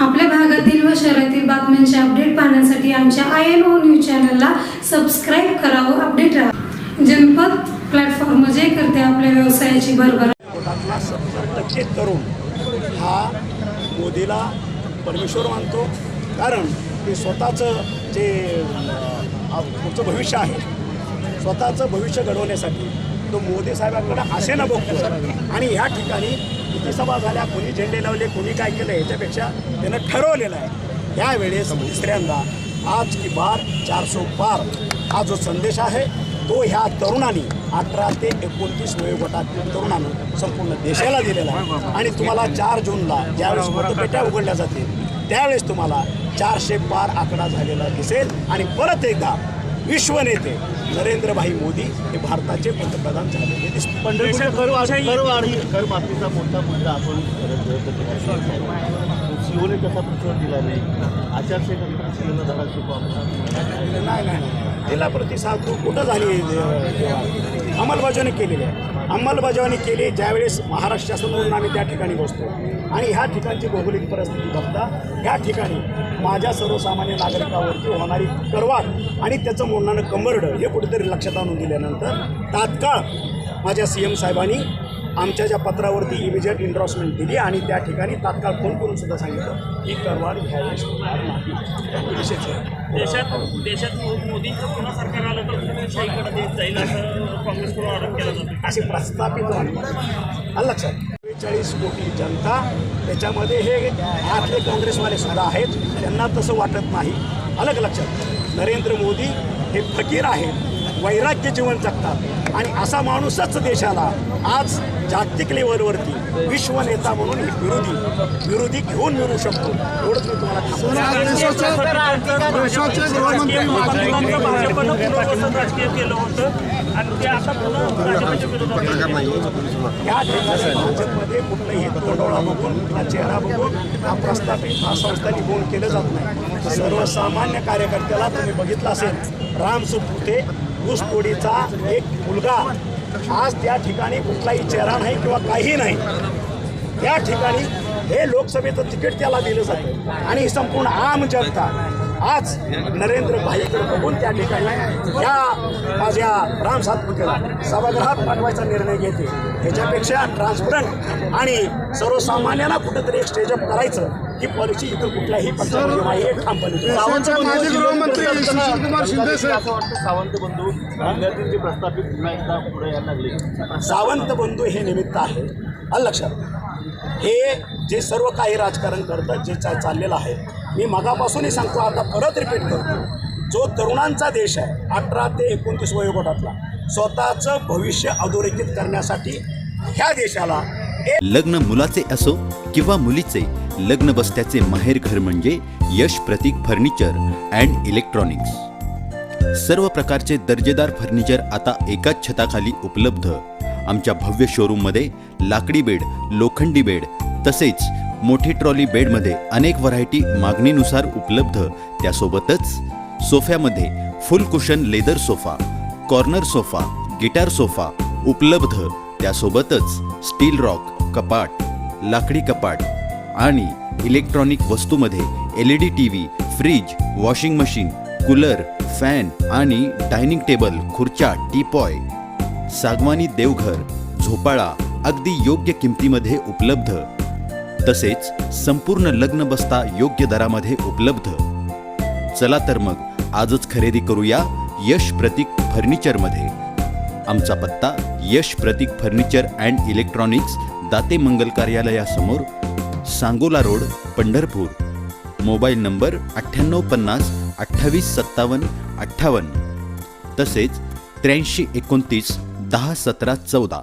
आपल्या भागातील व शहरातील बातम्यांचे अपडेट पाहण्यासाठी आमच्या आय एन ओ न्यूज चॅनलला सबस्क्राईब करावं अपडेट राहा. जनपद प्लॅटफॉर्म जे करते आपल्या व्यवसायाची भरभरा कोटातला सत्तर टक्के तरुण हा मोदीला परमेश्वर मानतो. कारण ते स्वतःचं जे पुढचं भविष्य आहे स्वतःचं भविष्य घडवण्यासाठी तो मोदी साहेबांकडे आशेनं बघतो आणि ह्या ठिकाणी किती सभा झाल्या कोणी झेंडे लावले कोणी काय केलं ह्याच्यापेक्षा त्यानं ठरवलेलं आहे. त्यावेळेस तिसऱ्यांदा आज की बार चारशे पार हा जो संदेश आहे तो ह्या तरुणांनी अठरा ते एकोणतीस वयोगटातील तरुणांनी संपूर्ण देशाला दिलेला आहे. आणि तुम्हाला चार जूनला ज्यावेळेस मतपेट्या उघडल्या जातील त्यावेळेस तुम्हाला चारशे पार आकडा झालेला दिसेल. आणि परत एकदा विश्वनेते नरेंद्रभाई मोदी हे भारताचे पंतप्रधान झालेले दिसतील पंढरपूरच्या करवाढ करवाढ करमाफीचा मोठा मुद्दा आपण रद्द कसा प्रतिसाद दिला नाही? आचारसंहिता शिवला धडा शिकवा नाही नाही तिला प्रतिसाद तू कुठं झाली अंमलबजावणी केलेली आहे. अंमलबजावणी केली ज्यावेळेस महाराष्ट्र शासनावरून म्हणून आम्ही त्या ठिकाणी बसतो आणि ह्या ठिकाणची भौगोलिक परिस्थिती बघता ह्या ठिकाणी माझ्या सर्वसामान्य नागरिकावरती होणारी करवाट आणि त्याचं मोडणारं कंबरडं हे कुठेतरी लक्षात आणून दिल्यानंतर तात्काळ माझ्या सी एम साहेबांनी आमच्या ज्या पत्रावरती इमिजिएट इंड्रॉसमेंट दिली आणि त्या ठिकाणी तात्काळ फोन करून सुद्धा सांगितलं की करवाढ ह्यावेळेस होणार नाही. विशेष. देशात देशात मोदींचं पुन्हा सरकार आलं तर देश जाईल असं काँग्रेसकडून केला जातो. असे प्रस्थापित लक्षात? बेचाळीस कोटी जनता त्याच्यामध्ये हे आतले काँग्रेसवाले सुद्धा आहेत त्यांना तसं वाटत नाही. अलग लक्षात? नरेंद्र मोदी हे फकीर आहेत वैराग्य जीवन जगतात. आणि असा माणूसच देशाला आज जागतिक लेवलवरती विश्व नेता म्हणून हे विरोधी विरोधी घेऊन मिळू शकतो एवढंच मी तुम्हाला राजकीय केलं होतं आणि ते आता या ठिकाणी भाजपमध्ये कुठलंही तोडोळा बघून कुठला चेहरा बघून हा प्रस्थापित हा संस्था निघून केलं जात नाही सर्वसामान्य कार्यकर्त्याला तुम्ही बघितलं असेल राम सुपुते ऊसतोडीचा एक मुलगा आज त्या ठिकाणी कुठलाही चेहरा नाही किंवा काही नाही. त्या ठिकाणी हे लोकसभेचं तिकीट त्याला दिलं जातं. आणि ही संपूर्ण आम जनता आज नरेंद्र भाईकडे बघून त्या ठिकाणी या माझ्या राम सातपुतेला सभागृहात पाठवायचा निर्णय घेते. ह्याच्यापेक्षा ट्रान्सपरंट आणि सर्वसामान्यांना कुठेतरी एक स्टेजअप करायचं ही पॉलिसी इतर कुठल्याही सावंत बंधू जे प्रस्थापित पुन्हा एकदा पुढे यायला लागले. सावंत बंधू हे निमित्त आहे. लक्षात हे जे सर्व काही राजकारण करतं जे चाललेलं आहे मी मगापासूनही सांगतो आता परत रिपीट करतो. जो तरुणांचा देश आहे अठरा ते एकोणतीस वयोगटातला स्वतःचं भविष्य अधोरेखित करण्यासाठी ह्या देशाला लग्न मुलाचे असो किंवा मुलीचे लग्न बसत्याचे माहेर घर म्हणजे Yash Pratik furniture and electronics. सर्व प्रकारचे दर्जेदार फर्निचर आता एकाच छताखाली उपलब्ध. आमच्या भव्य शोरूममध्ये लाकडी बेड लोखंडी बेड तसेच मोठी ट्रॉली बेडमध्ये अनेक व्हरायटी मागणीनुसार उपलब्ध. त्यासोबतच सोफ्यामध्ये full cushion leather sofa corner sofa guitar sofa उपलब्ध. त्यासोबतच स्टील रॉक कपाट लाकडी कपाट आणि electronic वस्तूमध्ये L E D T V fridge washing machine cooler fan आणि डायनिंग टेबल खुर्च्या टीपॉय सागवानी देवघर झोपाळा अगदी योग्य किमतीमध्ये उपलब्ध. तसेच संपूर्ण लग्न बसता योग्य दरामध्ये उपलब्ध. चला तर मग आजच खरेदी करूया यश प्रतीक फर्निचरमध्ये आमचा पत्ता Yash Pratik furniture and electronics Date मंगल कार्यालयासमोर Sangola road Pandharpur. Mobile number अठ्ठ्याण्णव पन्नास अठ्ठावीस सत्तावन्न अठ्ठावन्न. तसेच त्र्याऐंशी एकोणतीस दहा सतरा चौदा.